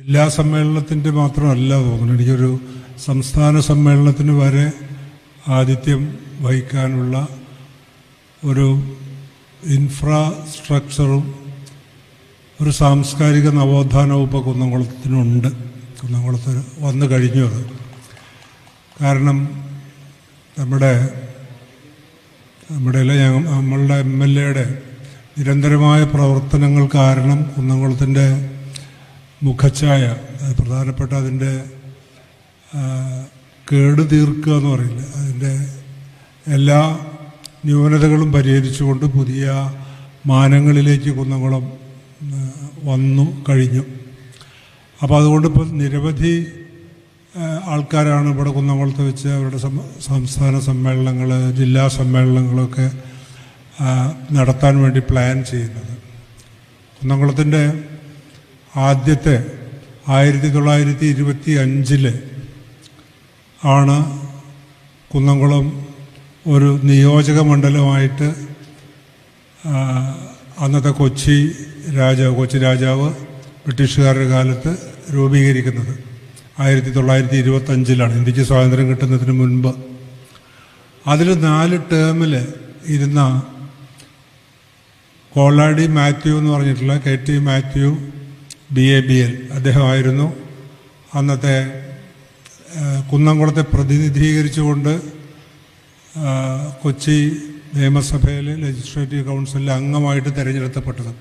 ജില്ലാ സമ്മേളനത്തിന്റെ മാത്രമല്ല തോന്നുന്നു. എനിക്കൊരു സംസ്ഥാന സമ്മേളനത്തിന് വരെ ആതിഥ്യം വഹിക്കാനുള്ള ഒരു ഇൻഫ്രാസ്ട്രക്ചറും ഒരു സാംസ്കാരിക നവോത്ഥാനവും ഇപ്പോൾ കുന്നംകുളത്തിനുണ്ട്. കുന്നംകുളത്ത് വന്നു കഴിഞ്ഞു അത്. കാരണം നമ്മുടെ നമ്മുടെ നമ്മളുടെ എം എൽ എയുടെ നിരന്തരമായ പ്രവർത്തനങ്ങൾ കാരണം കുന്നംകുളത്തിന്റെ മുഖച്ഛായ പ്രധാനപ്പെട്ട അതിന്റെ കേട് തീർക്കുക എന്ന് പറയില്ല? അതിന്റെ എല്ലാ ന്യൂനതകളും പരിഹരിച്ചുകൊണ്ട് പുതിയ മാനങ്ങളിലേക്ക് കുന്നംകുളം വന്നു കഴിഞ്ഞു. അപ്പോൾ അതുകൊണ്ട് ഇപ്പോൾ നിരവധി ആൾക്കാരാണ് ഇവിടെ കുന്നംകുളത്ത് വെച്ച് അവരുടെ സംസ്ഥാന സമ്മേളനങ്ങൾ ജില്ലാ സമ്മേളനങ്ങളൊക്കെ നടത്താൻ വേണ്ടി പ്ലാൻ ചെയ്യുന്നത്. കുന്നംകുളത്തിന്റെ ആദ്യത്തെ ആയിരത്തി തൊള്ളായിരത്തി ഇരുപത്തി അഞ്ചിൽ ആണ് കുന്നംകുളം ഒരു നിയോജക മണ്ഡലമായിട്ട് അന്നത്തെ കൊച്ചി രാജാവ് കൊച്ചി രാജാവ് ബ്രിട്ടീഷുകാരുടെ കാലത്ത് രൂപീകരിക്കുന്നത്. ആയിരത്തി തൊള്ളായിരത്തി ഇരുപത്തഞ്ചിലാണ് ഇന്ത്യയ്ക്ക് സ്വാതന്ത്ര്യം കിട്ടുന്നതിന് മുൻപ്. അതിൽ നാല് ടേമിൽ ഇരുന്ന കോളാടി മാത്യു എന്ന് പറഞ്ഞിട്ടുള്ള K T Mathew B A B L അദ്ദേഹമായിരുന്നു അന്നത്തെ കുന്നംകുളത്തെ പ്രതിനിധീകരിച്ചുകൊണ്ട് കൊച്ചി നിയമസഭയിൽ ലെജിസ്ലേറ്റീവ് കൗൺസിലിലെ അംഗമായിട്ട് തിരഞ്ഞെടുക്കപ്പെട്ടത്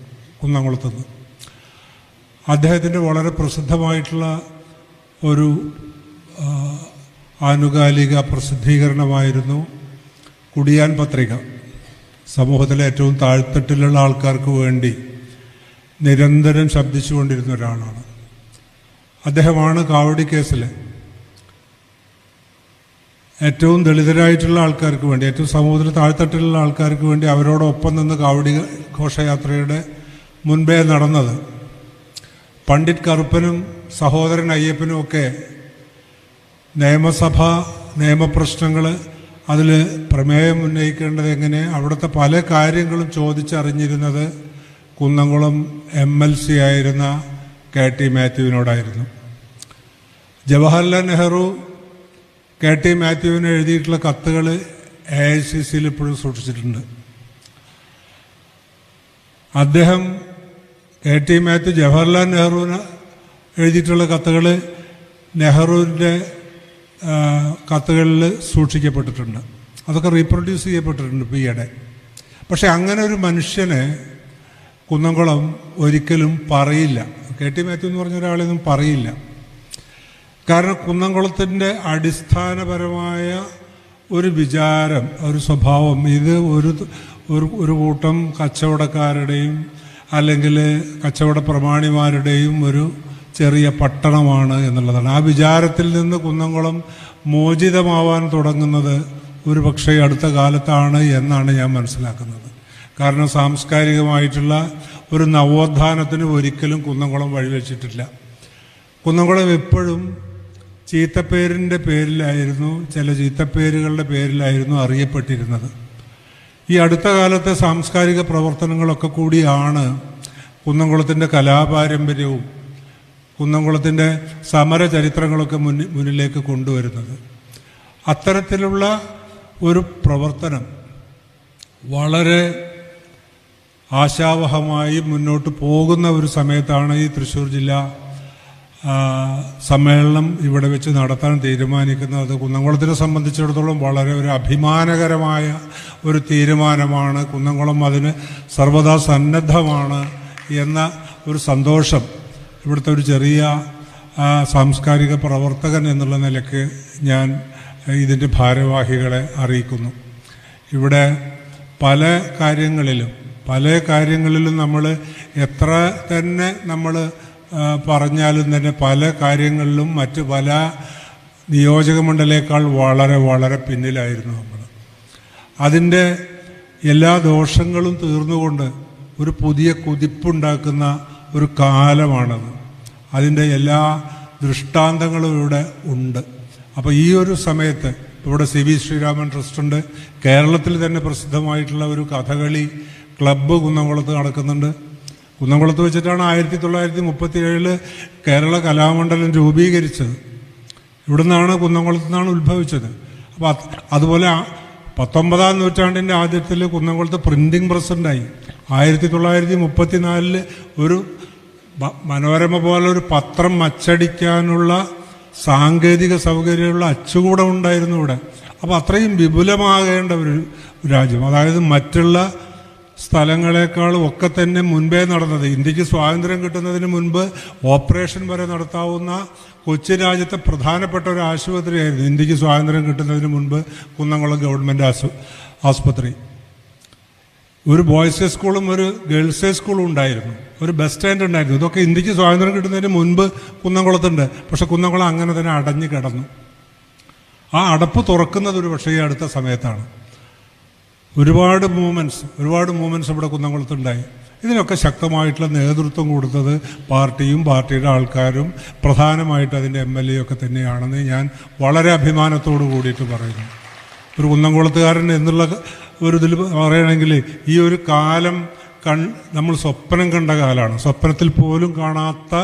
കുന്നംകുളത്തുനിന്ന് അദ്ദേഹത്തിന്റെ വളരെ പ്രസിദ്ധമായിട്ടുള്ള ഒരു ആനുകാലിക പ്രസിദ്ധീകരണമായിരുന്നു കുടിയാൻ പത്രിക. സമൂഹത്തിലെ ഏറ്റവും താഴ്ത്തട്ടിലുള്ള ആൾക്കാർക്ക് വേണ്ടി നിരന്തരം ശബ്ദിച്ചുകൊണ്ടിരുന്ന ഒരാളാണ്. അദ്ദേഹമാണ് കാവടി കേസിൽ ഏറ്റവും ദളിതരായിട്ടുള്ള ആൾക്കാർക്ക് വേണ്ടി ഏറ്റവും സമൂഹത്തിൽ താഴ്ത്തട്ടിലുള്ള ആൾക്കാർക്ക് വേണ്ടി അവരോടൊപ്പം നിന്ന് കാവടി ഘോഷയാത്രയുടെ മുൻപേ നടന്നത് പണ്ഡിറ്റ് കറുപ്പനും സഹോദരൻ അയ്യപ്പനും ഒക്കെ നിയമസഭ നിയമപ്രശ്നങ്ങൾ അതിൽ പ്രമേയം ഉന്നയിക്കേണ്ടത് എങ്ങനെ അവിടുത്തെ പല കാര്യങ്ങളും ചോദിച്ചറിഞ്ഞിരുന്നത് കുന്നംകുളം എം എൽ സി ആയിരുന്ന കെ ടി മാത്യുവിനോടായിരുന്നു. ജവഹർലാൽ നെഹ്റു കെ ടി മാത്യുവിന് എഴുതിയിട്ടുള്ള കത്തുകൾ എ ഐ സി സിയിൽ ഇപ്പോഴും സൂക്ഷിച്ചിട്ടുണ്ട്. അദ്ദേഹം കെ ടി മാത്യു ജവഹർലാൽ നെഹ്റുവിന് എഴുതിയിട്ടുള്ള കത്തുകൾ നെഹ്റുവിന്റെ കത്തുകളിൽ സൂക്ഷിക്കപ്പെട്ടിട്ടുണ്ട്. അതൊക്കെ റീപ്രൊഡ്യൂസ് ചെയ്യപ്പെട്ടിട്ടുണ്ട് ഇപ്പോൾ ഈയിടെ പക്ഷേ അങ്ങനെ ഒരു മനുഷ്യനെ കുന്നംകുളം ഒരിക്കലും പറയില്ല. കെ ടി മാത്യു എന്ന് പറഞ്ഞ ഒരാളെയൊന്നും പറയില്ല. കാരണം കുന്നംകുളത്തിന്റെ അടിസ്ഥാനപരമായ ഒരു വിചാരം ഒരു സ്വഭാവം ഇത് ഒരു ഒരു കൂട്ടം കച്ചവടക്കാരുടെയും അല്ലെങ്കിൽ കച്ചവട പ്രമാണിമാരുടെയും ഒരു ചെറിയ പട്ടണമാണ് എന്നുള്ളതാണ്. ആ വിചാരത്തിൽ നിന്ന് കുന്നംകുളം മോചിതമാവാൻ തുടങ്ങുന്നത് ഒരു പക്ഷേ അടുത്ത കാലത്താണ് എന്നാണ് ഞാൻ മനസ്സിലാക്കുന്നത്. കാരണം സാംസ്കാരികമായിട്ടുള്ള ഒരു നവോത്ഥാനത്തിന് ഒരിക്കലും കുന്നംകുളം വഴിവെച്ചിട്ടില്ല കുന്നംകുളം എപ്പോഴും ചീത്തപ്പേരിന്റെ പേരിലായിരുന്നു ചില ചീത്തപ്പേരുകളുടെ പേരിലായിരുന്നു അറിയപ്പെട്ടിരുന്നത്. ഈ അടുത്ത കാലത്തെ സാംസ്കാരിക പ്രവർത്തനങ്ങളൊക്കെ കൂടിയാണ് കുന്നംകുളത്തിന്റെ കലാപാരമ്പര്യവും കുന്നംകുളത്തിന്റെ സമര ചരിത്രങ്ങളൊക്കെ മുന്നിൽ മുന്നിലേക്ക് കൊണ്ടുവരുന്നത്. അത്തരത്തിലുള്ള ഒരു പ്രവർത്തനം വളരെ ആശാവഹമായി മുന്നോട്ട് പോകുന്ന ഒരു സമയത്താണ് ഈ തൃശ്ശൂർ ജില്ല സമ്മേളനം ഇവിടെ വെച്ച് നടത്താൻ തീരുമാനിക്കുന്നത്. കുന്നംകുളത്തിനെ സംബന്ധിച്ചിടത്തോളം വളരെ ഒരു അഭിമാനകരമായ ഒരു തീരുമാനമാണ്. കുന്നംകുളം അതിന് സർവദാ സന്നദ്ധമാണ് എന്ന ഒരു സന്തോഷം ഇവിടുത്തെ ഒരു ചെറിയ സാംസ്കാരിക പ്രവർത്തകൻ എന്നുള്ള നിലയ്ക്ക് ഞാൻ ഇതിന്റെ ഭാരവാഹികളെ അറിയിക്കുന്നു. ഇവിടെ പല കാര്യങ്ങളിലും പല കാര്യങ്ങളിലും നമ്മൾ എത്ര തന്നെ നമ്മൾ പറഞ്ഞാലും തന്നെ പല കാര്യങ്ങളിലും മറ്റ് പല നിയോജക മണ്ഡലേക്കാൾ വളരെ വളരെ പിന്നിലായിരുന്നു നമ്മൾ അതിന്റെ എല്ലാ ദോഷങ്ങളും തീർന്നുകൊണ്ട് ഒരു പുതിയ കുതിപ്പുണ്ടാക്കുന്ന ഒരു കാലമാണത്. അതിന്റെ എല്ലാ ദൃഷ്ടാന്തങ്ങളും ഇവിടെ ഉണ്ട്. അപ്പോൾ ഈ ഒരു സമയത്ത് ഇവിടെ സി വി ശ്രീരാമൻ ട്രസ്റ്റുണ്ട് കേരളത്തിൽ തന്നെ പ്രസിദ്ധമായിട്ടുള്ള ഒരു കഥകളി ക്ലബ്ബ് കുന്നംകുളത്ത് നടക്കുന്നുണ്ട്. കുന്നംകുളത്ത് വെച്ചിട്ടാണ് ആയിരത്തി തൊള്ളായിരത്തി മുപ്പത്തി ഏഴിൽ കേരള കലാമണ്ഡലം രൂപീകരിച്ചത്. ഇവിടുന്നാണ് കുന്നംകുളത്ത് നിന്നാണ് ഉത്ഭവിച്ചത്. അപ്പോൾ അതുപോലെ പത്തൊമ്പതാം നൂറ്റാണ്ടിന്റെ ആദ്യത്തിൽ കുന്നംകുളത്ത് പ്രിന്റിംഗ് പ്രസ് ആയിരത്തി തൊള്ളായിരത്തി മുപ്പത്തിനാലിൽ ഒരു ബ- മനോരമ പോലെ ഒരു പത്രം അച്ചടിക്കാനുള്ള സാങ്കേതിക സൗകര്യമുള്ള അച്ചുകൂടം ഉണ്ടായിരുന്നു ഇവിടെ. അപ്പോൾ അത്രയും വിപുലമാകേണ്ട ഒരു രാജ്യം. അതായത് മറ്റുള്ള സ്ഥലങ്ങളെക്കാളും ഒക്കെ തന്നെ മുൻപേ നടന്നത്. ഇന്ത്യയ്ക്ക് സ്വാതന്ത്ര്യം കിട്ടുന്നതിന് മുൻപ് ഓപ്പറേഷൻ വരെ നടത്താവുന്ന കൊച്ചി രാജ്യത്തെ പ്രധാനപ്പെട്ട ഒരു ആശുപത്രിയായിരുന്നു. ഇന്ത്യയ്ക്ക് സ്വാതന്ത്ര്യം കിട്ടുന്നതിന് മുൻപ് കുന്നംകുളം ഗവൺമെന്റ് ആശു ആസ്പത്രി ഒരു ബോയ്സ് സ്കൂളും ഒരു ഗേൾസ് സ്കൂളും ഉണ്ടായിരുന്നു. ഒരു ബസ് സ്റ്റാൻഡ് ഉണ്ടായിരുന്നു. ഇതൊക്കെ ഇന്ത്യയ്ക്ക് സ്വാതന്ത്ര്യം കിട്ടുന്നതിന് മുൻപ് കുന്നംകുളത്തുണ്ട്. പക്ഷെ കുന്നംകുളം അങ്ങനെ തന്നെ അടഞ്ഞു കിടന്നു. ആ അടപ്പ് തുറക്കുന്നത് ഒരു പക്ഷേ അടുത്ത സമയത്താണ്. ഒരുപാട് മൂവ്മെന്റ്സ് ഒരുപാട് മൂവ്മെന്റ്സ് ഇവിടെ കുന്നംകുളത്തുണ്ടായി. ഇതിനൊക്കെ ശക്തമായിട്ടുള്ള നേതൃത്വം കൊടുത്തത് പാർട്ടിയും പാർട്ടിയുടെ ആൾക്കാരും പ്രധാനമായിട്ട് അതിന്റെ എം എൽ എ ഒക്കെ തന്നെയാണെന്ന് ഞാൻ വളരെ അഭിമാനത്തോടു കൂടിയിട്ട് പറയുന്നു. ഒരു കുന്നംകുളത്തുകാരൻ എന്നുള്ള ഒരു ഇതിൽ പറയുകയാണെങ്കിൽ ഈ ഒരു കാലം കൺ നമ്മൾ സ്വപ്നം കണ്ട കാലമാണ് സ്വപ്നത്തിൽ പോലും കാണാത്ത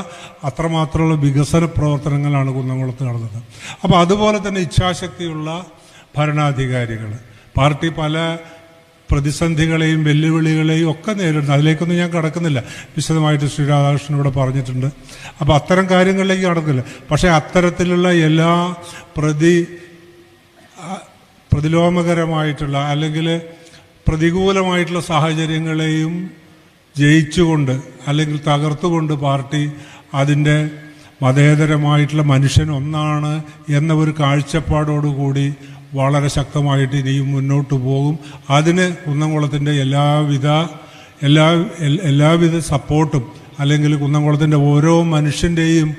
അത്രമാത്രമുള്ള വികസന പ്രവർത്തനങ്ങളാണ് കുന്നംകുളത്ത് നടന്നത്. അപ്പോൾ അതുപോലെ തന്നെ ഇച്ഛാശക്തിയുള്ള ഭരണാധികാരികൾ. പാർട്ടി പല പ്രതിസന്ധികളെയും വെല്ലുവിളികളെയും ഒക്കെ നേരിടുന്നു. അതിലേക്കൊന്നും ഞാൻ കടക്കുന്നില്ല. വിശദമായിട്ട് ശ്രീ രാധാകൃഷ്ണൻ ഇവിടെ പറഞ്ഞിട്ടുണ്ട്. അപ്പോൾ അത്തരം കാര്യങ്ങളിലേക്ക് കടക്കില്ല പക്ഷേ അത്തരത്തിലുള്ള എല്ലാ പ്രതി പ്രതിലോമകരമായിട്ടുള്ള അല്ലെങ്കിൽ പ്രതികൂലമായിട്ടുള്ള സാഹചര്യങ്ങളെയും ജയിച്ചുകൊണ്ട് അല്ലെങ്കിൽ തകർത്തുകൊണ്ട് പാർട്ടി അതിന്റെ മതേതരമായിട്ടുള്ള മനുഷ്യൻ ഒന്നാണ് എന്ന ഒരു കാഴ്ചപ്പാടോടുകൂടി വളരെ ശക്തമായിട്ട് ഇനിയും മുന്നോട്ട് പോകും. അതിന് കുന്നംകുളത്തിന്റെ എല്ലാവിധ എല്ലാ എല്ലാവിധ സപ്പോർട്ടും അല്ലെങ്കിൽ കുന്നംകുളത്തിന്റെ ഓരോ മനുഷ്യന്റെയും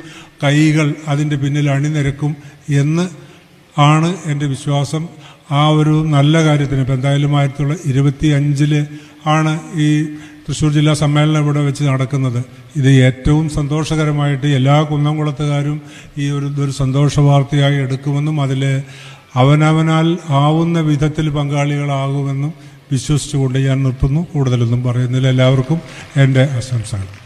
കൈകൾ അതിന്റെ പിന്നിൽ അണിനിരക്കും എന്ന് ആണ് എന്റെ വിശ്വാസം. ആ ഒരു നല്ല കാര്യത്തിന് ഇപ്പം എന്തായാലും ആയിരത്തി തൊള്ളായിരത്തി ഇരുപത്തി അഞ്ചിൽ ആണ് ഈ തൃശ്ശൂർ ജില്ലാ സമ്മേളനം ഇവിടെ വെച്ച് നടക്കുന്നത്. ഇത് ഏറ്റവും സന്തോഷകരമായിട്ട് എല്ലാ കുന്നംകുളത്തുകാരും ഈ ഒരു ഇതൊരു സന്തോഷ വാർത്തയായി എടുക്കുമെന്നും അതിൽ അവനവനാൽ ആവുന്ന വിധത്തിൽ പങ്കാളികളാകുമെന്നും വിശ്വസിച്ചുകൊണ്ട് ഞാൻ നിർത്തുന്നു. കൂടുതലൊന്നും പറയുന്നില്ല. എല്ലാവർക്കും എന്റെ ആശംസകൾ.